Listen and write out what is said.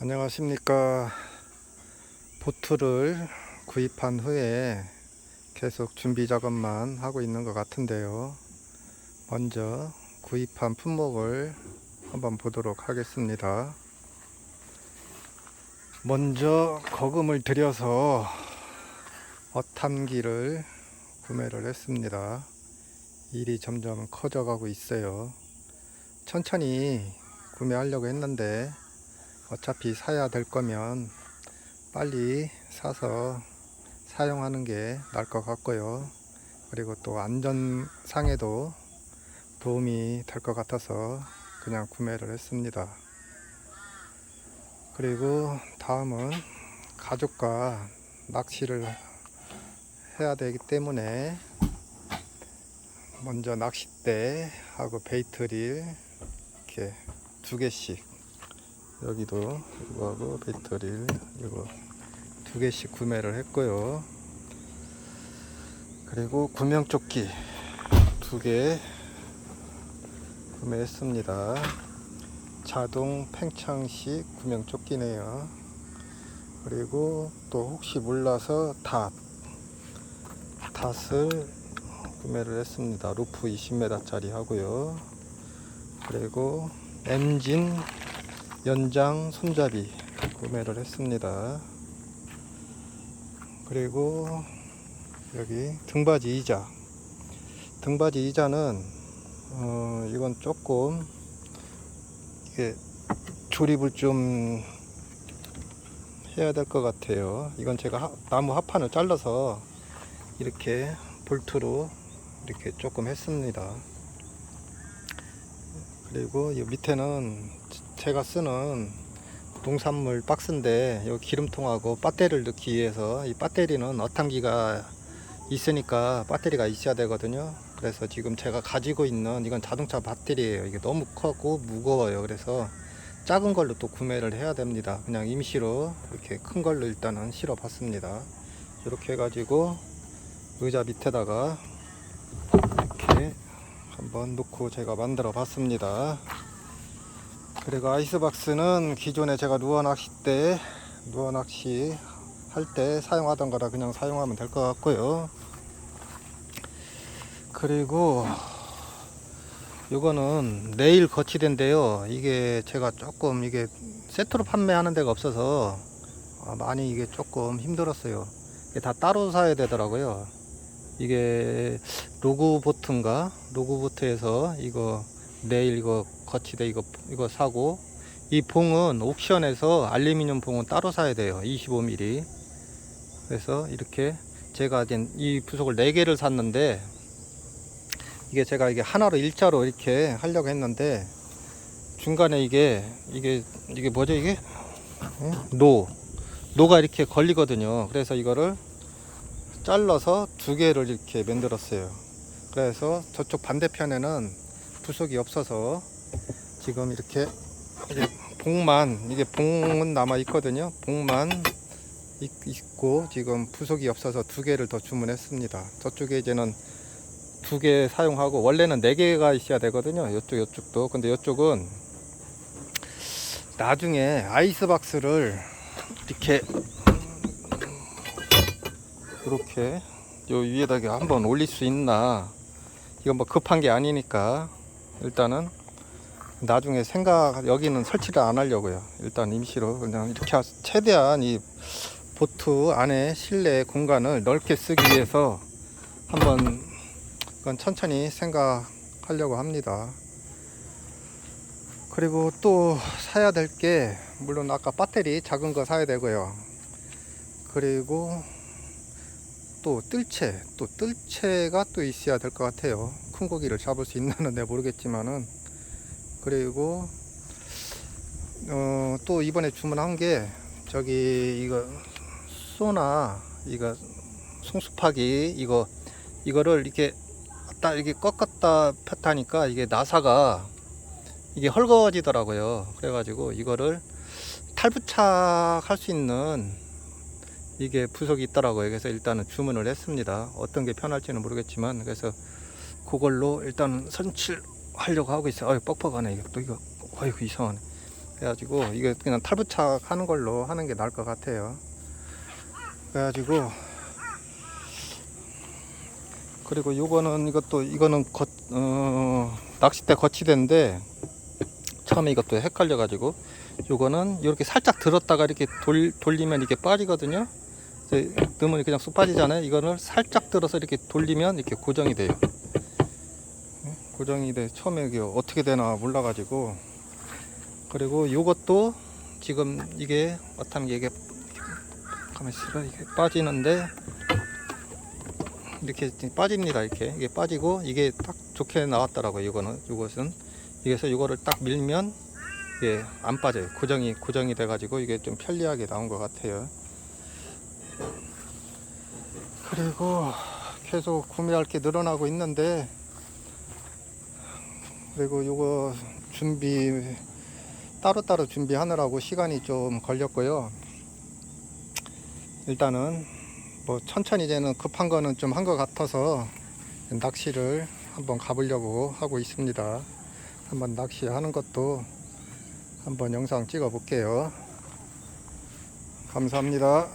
안녕하십니까. 보트를 구입한 후에 계속 준비 작업만 하고 있는 것 같은데요. 먼저 구입한 품목을 한번 보도록 하겠습니다. 먼저 거금을 들여서 어탐기를 구매를 했습니다. 일이 점점 커져가고 있어요. 천천히 구매하려고 했는데 어차피 사야 될 거면 빨리 사서 사용하는 게 나을 것 같고요. 그리고 또 안전상에도 도움이 될 것 같아서 그냥 구매를 했습니다. 그리고 다음은 가족과 낚시를 해야 되기 때문에 먼저 낚싯대하고 베이트릴 이렇게 두 개씩 여기도 이거하고 배터리를 이거 두 개씩 구매를 했고요. 그리고 구명조끼 두 개 구매했습니다. 자동 팽창식 구명조끼네요. 그리고 또 혹시 몰라서 닷 닷을 구매를 했습니다. 루프 20m짜리 하고요. 그리고 엔진 연장 손잡이 구매를 했습니다. 그리고 여기 등받이 의자. 등받이 의자는 어, 이건 조금 이게 조립을 좀 해야 될 것 같아요. 이건 제가 하- 나무 합판을 잘라서 이렇게 볼트로 이렇게 조금 했습니다. 그리고 이 밑에는 제가 쓰는 농산물 박스인데 여기 기름통하고 배터리를 넣기 위해서 이 배터리는 어탕기가 있으니까 배터리가 있어야 되거든요. 그래서 지금 제가 가지고 있는 이건 자동차 배터리예요. 이게 너무 크고 무거워요. 그래서 작은 걸로 또 구매를 해야 됩니다. 그냥 임시로 이렇게 큰 걸로 일단은 실어 봤습니다. 이렇게 해가지고 의자 밑에다가 한번 놓고 제가 만들어 봤습니다. 그리고 아이스박스는 기존에 제가 누워 낚시 때 누워 낚시 할 때 사용하던 거라 그냥 사용하면 될 것 같고요. 그리고 이거는 네일 거치대인데요. 이게 제가 조금 이게 세트로 판매하는 데가 없어서 아, 많이 이게 조금 힘들었어요. 이게 다 따로 사야 되더라고요. 이게 로그보트인가? 로그보트에서 이거 네일 이거 거치대 이거 이거 사고. 이 봉은 옥션에서 알루미늄 봉은 따로 사야 돼요 25mm 그래서 이렇게 제가 이 부속을 4개를 샀는데 이게 제가 이게 하나로 일자로 이렇게 하려고 했는데 중간에 이게 이게 이게 뭐죠 이게? 예? 노. 노가 이렇게 걸리거든요. 그래서 이거를 잘라서 두 개를 이렇게 만들었어요 그래서 저쪽 반대편에는 부속이 없어서 지금 이렇게 봉만 이게 봉은 남아 있거든요. 봉만 있, 있고 지금 부속이 없어서 두 개를 더 주문했습니다. 저쪽에 이제는 두 개 사용하고 원래는 네 개가 있어야 되거든요. 이쪽 이쪽도 근데 이쪽은 나중에 아이스박스를 이렇게 이렇게 요 위에다가 한번 올릴 수 있나 이건 뭐 급한 게 아니니까 일단은 나중에 생각 여기는 설치를 안 하려고요. 일단 임시로 그냥 이렇게 하- 최대한 이 보트 안에 실내 공간을 넓게 쓰기 위해서 한번 그건 천천히 생각하려고 합니다. 그리고 또 사야 될 게 물론 아까 배터리 작은 거 사야 되고요. 그리고 또 뜰채, 또 뜰채가 또 있어야 될 것 같아요. 큰 고기를 잡을 수 있나는 모르겠지만은 그리고 어, 또 이번에 주문한 게 저기 이거 소나 이거 송수파기 이거 이거를 이렇게 딱 이렇게 꺾었다 폈다니까 이게 나사가 이게 헐거워지더라고요. 그래가지고 이거를 탈부착 할 수 있는 이게 부속이 있더라고요. 그래서 일단은 주문을 했습니다. 어떤 게 편할지는 모르겠지만 그래서 그걸로 일단 선칠하려고 하고 있어요. 어이 뻑뻑하네 이거 또 이거 어이구 이상하네. 그래가지고 이게 그냥 탈부착 하는 걸로 하는 게 나을 것 같아요. 그래가지고 그리고 요거는 이것도 이거는 거, 어, 낚싯대 거치대인데 처음에 이것도 헷갈려 가지고 요거는 이렇게 살짝 들었다가 이렇게 돌, 돌리면 이게 빠지거든요 이제 넣으면 그냥 쑥 빠지잖아요. 이거를 살짝 들어서 이렇게 돌리면 이렇게 고정이 돼요. 네, 고정이 돼. 처음에 이게 어떻게 되나 몰라 가지고. 그리고 요것도 지금 이게 어떻게 이게 가만히 있어봐. 이게 빠지는데 이렇게 빠집니다 이렇게. 이게 빠지고 이게 딱 좋게 나왔더라고요 이거는. 이것은. 그래서 이거를 딱 밀면 이게 안 빠져요. 고정이 고정이 돼 가지고 이게 좀 편리하게 나온 것 같아요 그리고 계속 구매할 게 늘어나고 있는데 그리고 요거 준비 따로따로 준비하느라고 시간이 좀 걸렸고요 일단은 뭐 천천히 이제는 급한 거는 좀 한 것 같아서 낚시를 한번 가보려고 하고 있습니다. 한번 낚시하는 것도 한번 영상 찍어 볼게요. 감사합니다.